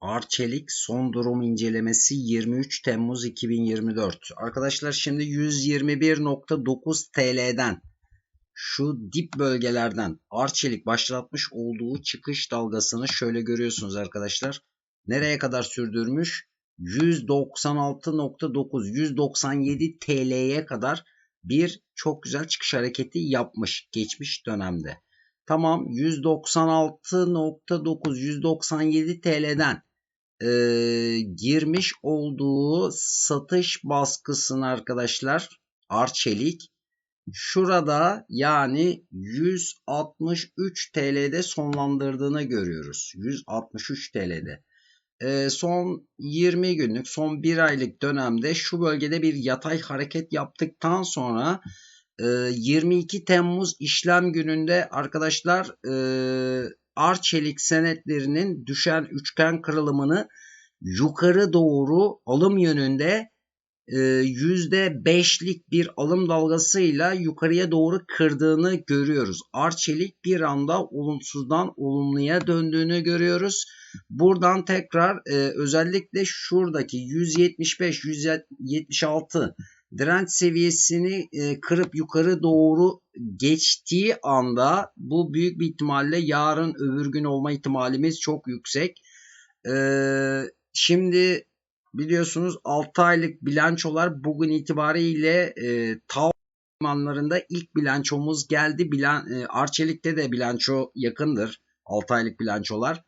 Arçelik son durum incelemesi 23 Temmuz 2024. Arkadaşlar şimdi 121.9 TL'den şu dip bölgelerden Arçelik başlatmış olduğu çıkış dalgasını şöyle görüyorsunuz arkadaşlar. Nereye kadar sürdürmüş? 196.9 197 TL'ye kadar bir çok güzel çıkış hareketi yapmış geçmiş dönemde. Tamam 196.9 197 TL'den e, girmiş olduğu satış baskısını arkadaşlar Arçelik şurada yani 163 TL'de sonlandırdığını görüyoruz. 163 TL'de. E, son 20 günlük son 1 aylık dönemde şu bölgede bir yatay hareket yaptıktan sonra 22 Temmuz işlem gününde arkadaşlar Arçelik senetlerinin düşen üçgen kırılımını yukarı doğru alım yönünde %5'lik bir alım dalgasıyla yukarıya doğru kırdığını görüyoruz. Arçelik bir anda olumsuzdan olumluya döndüğünü görüyoruz. Buradan tekrar özellikle şuradaki 175 176 direnç seviyesini e, kırıp yukarı doğru geçtiği anda bu büyük bir ihtimalle yarın öbür gün olma ihtimalimiz çok yüksek. E, şimdi biliyorsunuz 6 aylık bilançolar bugün itibariyle e, TAV limanlarında ilk bilançomuz geldi. Bilan, e, Arçelik'te de bilanço yakındır. 6 aylık bilançolar.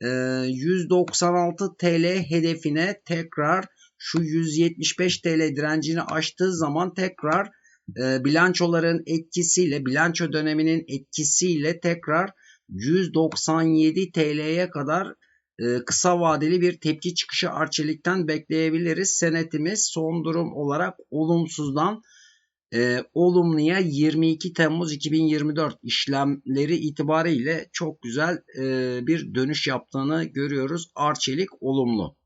E, 196 TL hedefine tekrar şu 175 TL direncini aştığı zaman tekrar e, bilançoların etkisiyle bilanço döneminin etkisiyle tekrar 197 TL'ye kadar e, kısa vadeli bir tepki çıkışı Arçelik'ten bekleyebiliriz. Senetimiz son durum olarak olumsuzdan e, olumluya 22 Temmuz 2024 işlemleri itibariyle çok güzel e, bir dönüş yaptığını görüyoruz. Arçelik olumlu.